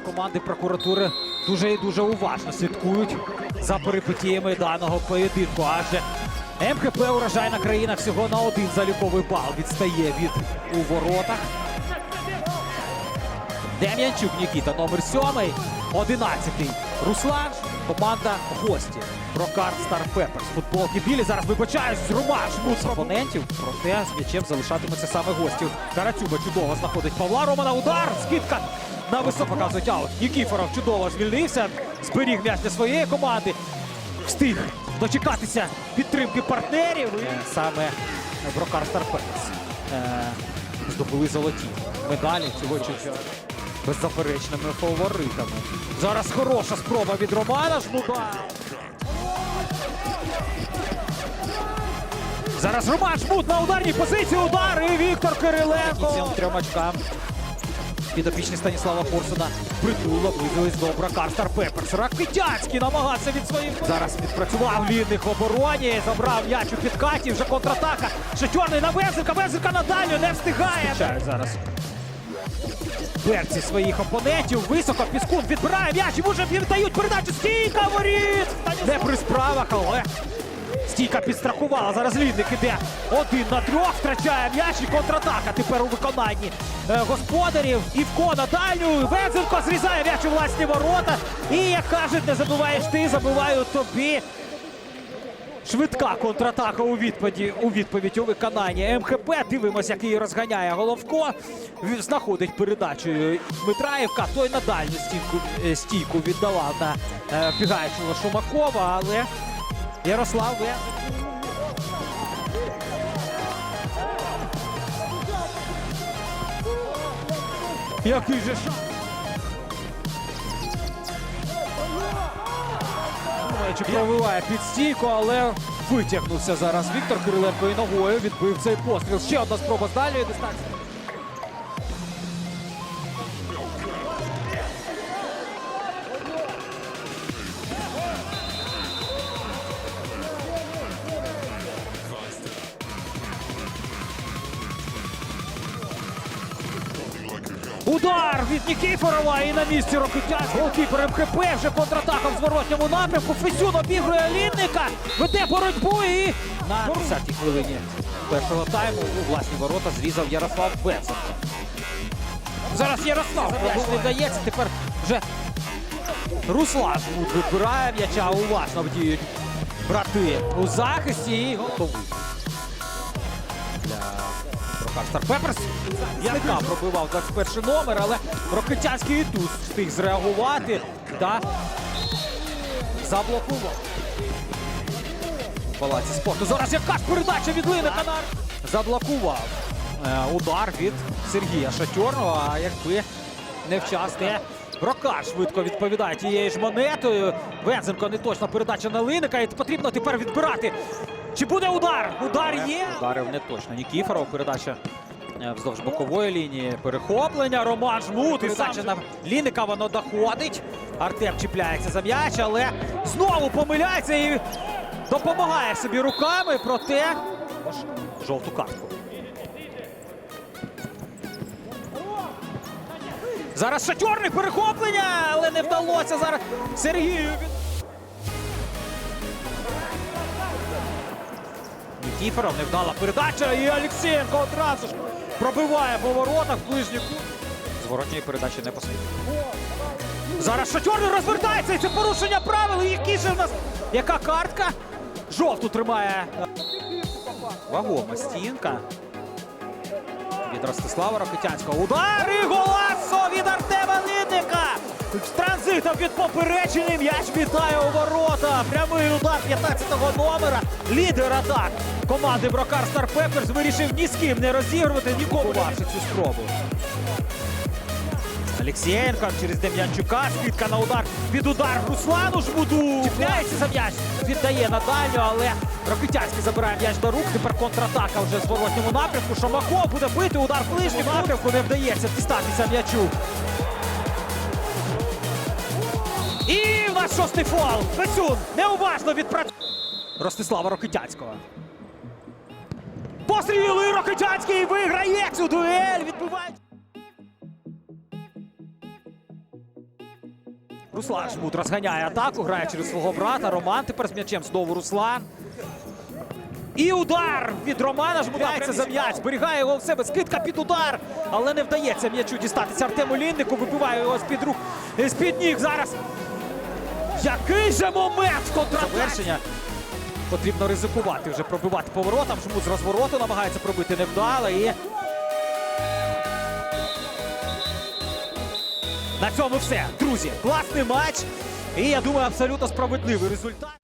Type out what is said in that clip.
команди прокуратури дуже і дуже уважно слідкують за перипетіями даного поєдинку. Адже МКП урожайна країна всього на один заліковий бал відстає від у воротах. Дем'янчук Нікіта, номер 7, 11 Руслан, команда гості. Прокарт Стар Пепперс. Футболки білі. Зараз вибачаюсь, Ромаш з опонентів. Проте з м'ячем залишатиметься саме гостів. Карацюба чудово знаходить Павла Романа. Удар. Скидка на високо показують аут. Нікіфоров чудово звільнився. Зберіг м'яч для своєї команди. Встиг дочекатися підтримки партнерів. І Саме Брокар Стар Пепперс. Е, здобули золоті медалі цього чемпіонату беззаперечними фаворитами. Зараз хороша спроба від Романа Жмуда. Зараз Роман Жмут на ударній позиції. Удар і Віктор Кириленко. Цим трьом очкам. Підопічний Станіслава Корсуна притула близились до Бракар Стар Пепперс. Ракитянський намагався від своїх. Зараз відпрацював лінних обороні. Забрав м'яч у підкаті. Вже контратака. Ще чорний на Везенка. Везенка на дальню не встигає. Зараз. Берці своїх опонентів. Високо Піскун відбирає м'яч. Йому вже віддають передачу. Стійка воріт! Не при справах, але стійка підстрахувала. Зараз Лідник іде один на трьох. Втрачає м'яч і контратака тепер у виконанні е, господарів. Івко на дальню. Вензенко зрізає м'яч у власні ворота. І як кажуть, не забуваєш ти, забиваю тобі. Швидка контратака у відповіді у відповідь у виконанні МХП. Дивимося, як її розганяє Головко. Знаходить передачу Дмитраєвка. Той на дальню стінку е, стійку віддавав на е, бігаючого Шумакова, але Ярослав. Який же шанс? Чи пробиває під стійку, але витягнувся зараз Віктор Кириленко і ногою відбив цей постріл. Ще одна спроба з дальньої дистанції. Удар від Нікіфорова і на місці Рокитян. Голкіпер МХП вже контратака в зворотньому напрямку. Фесюн обігрує Лінника, веде боротьбу і на 10-й хвилині першого тайму у власні ворота зрізав Ярослав Бенценко. Зараз Ярослав не. Тепер вже Руслан вибирає м'яча. Уважно діють брати у захисті і готовий Прокар Стар Пепперс. Янка пробивав 21 номер, але Рокитянський і тут встиг зреагувати та заблокував. Палаці спорту. Зараз яка ж передача від Лини Канар. Заблокував е, удар від Сергія Шатьорного, а якби невчасне. Рокар швидко відповідає тією ж монетою. Вензенко не точна передача на Линика. І потрібно тепер відбирати. Чи буде удар? Удар є. Ударив не точно. Нікіфоров. Передача е, вздовж бокової лінії. Перехоплення. Роман Жмут. Передача на Ліника воно доходить. Артем чіпляється за м'яч, але знову помиляється і допомагає собі руками. Проте жовту картку. Зараз шатьорне перехоплення, але не вдалося зараз Сергію. Від- невдала передача і Олексієнко одразу ж пробиває по воротах в ближній. Зворотньої передачі не посилює. Зараз Шатьорний розвертається і це порушення правил. Які же в нас яка картка? Жовту тримає. е, Вагома стінка. Від Ростислава Рокитянського. Удар і Лідника. З транзитом від поперечини м'яч вітає у ворота. Прямий удар 15-го номера. Лідер атак команди Брокар Стар Пепперс вирішив ні з ким не розігрувати, нікому бачить цю спробу. Олексієнко через Дем'янчука. Скидка на удар. Під удар Руслану Жмуду. Чіпляється за м'яч. Віддає на дальню, але Рокитянський забирає м'яч до рук. Тепер контратака вже в зворотньому напрямку. Шомаков буде бити. Удар в ближньому напрямку. Не вдається дістатися м'ячу. І в нас шостий фол. Фесюн неуважно відпрацює. Ростислава Рокитянського. Постріли Рокитянський виграє цю дуель. Відбиває. Руслан Жмут розганяє атаку, грає через свого брата. Роман тепер з м'ячем знову Руслан. І удар від Романа Жмутається за м'яч. Зберігає його в себе. Скидка під удар. Але не вдається м'ячу дістатися Артему Ліннику. Вибиває його з-під рук. З-під ніг зараз. Який же момент? Завершення. Потрібно ризикувати вже пробивати поворотом. Жмут з розвороту намагається пробити невдало. І на цьому все. Друзі, класний матч. І я думаю, абсолютно справедливий результат.